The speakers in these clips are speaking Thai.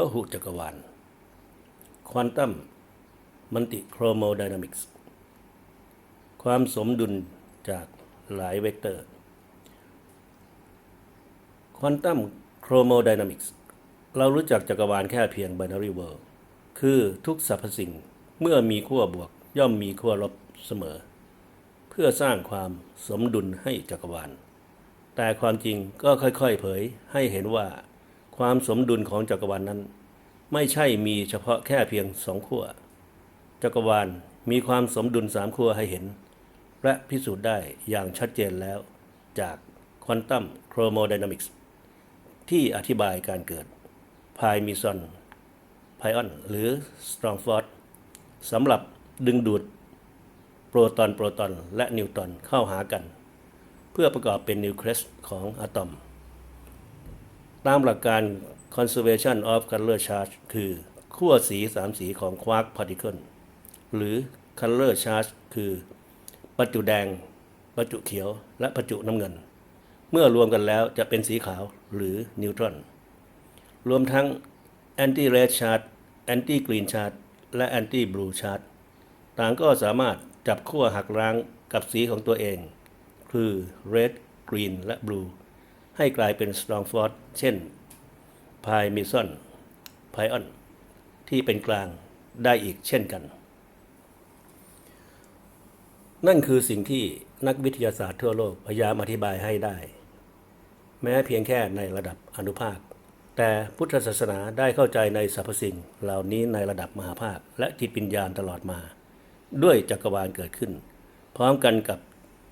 พหุจักรวาลควอนตัมมันติโครโมไดนามิกส์ความสมดุลจากหลายเวกเตอร์ควอนตัมโครโมไดนามิกส์เรารู้จักจักรวาลแค่เพียง binary world คือทุกสรรพสิ่งเมื่อมีขั้วบวกย่อมมีขั้วลบเสมอ เพื่อสร้างความสมดุลให้จักรวาล แต่ความจริงก็ค่อยๆเผยให้เห็นว่า ความสมดุลของจักรวาลนั้น ไม่ใช่มีเฉพาะแค่เพียงสองขั้วจักรวาลมีความสมดุลสามขั้วให้เห็น และพิสูจน์ได้อย่างชัดเจนแล้ว จากควอนตัมโครโมไดนามิกส์ที่อธิบายการเกิดพายมิซอนไพออนหรือสตรองฟอร์ดสำหรับดึงดูดโปรตอนโปรตอนและนิวตอนเข้าหากัน เพื่อประกอบเป็นนิวเคลียสของอะตอม ตามหลักการ conservation of color charge คือขั้วสีสามสีของควาร์กพาร์ติเคิลหรือ color charge คือประจุแดง ประจุเขียว และประจุน้ำเงิน เมื่อรวมกันแล้วจะเป็นสีขาวหรือนิวตรอน รวมทั้ง anti red charge anti green charge และ anti blue charge ต่างก็สามารถจับขั้วหักล้างกับสีของตัวเอง คือ red green และ blue ให้กลายเป็น strong force เช่นพายมิซอนไพออนที่เป็นกลางได้อีกเช่นกัน นั่นคือสิ่งที่นักวิทยาศาสตร์ทั่วโลกพยายามอธิบายให้ได้ แม้เพียงแค่ในระดับอนุภาค แต่พุทธศาสนาได้เข้าใจในสรรพสิ่งเหล่านี้ในระดับมหาภาคและจิตวิญญาณตลอดมา ด้วยจักรวาลเกิดขึ้น พร้อมกันกับ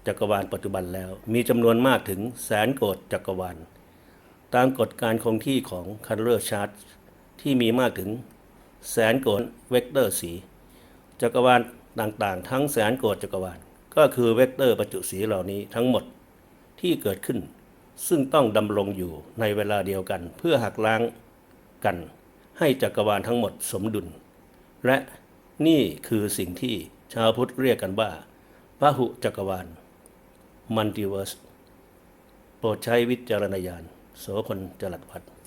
จักรวาลปัจจุบันแล้ว มีจำนวนมากถึงแสนโกดจักรวาล ตามกฎการคงที่ของคันเลอร์ชาร์ตที่มีมากถึงแสนโกดเวกเตอร์สี จักรวาลต่างๆ ทั้งแสนโกดจักรวาล ก็คือเวกเตอร์ประจุสีเหล่านี้ทั้งหมดที่เกิดขึ้น ซึ่งต้องดำรงอยู่ในเวลาเดียวกัน เพื่อหักล้างกัน ให้จักรวาลทั้งหมดสมดุล และนี่คือสิ่งที่ชาวพุทธเรียกกันว่าพระหุจักรวาล มัลติเวิร์ส โปรดใช้วิจารณญาณ โสพลจรัดวัฒน์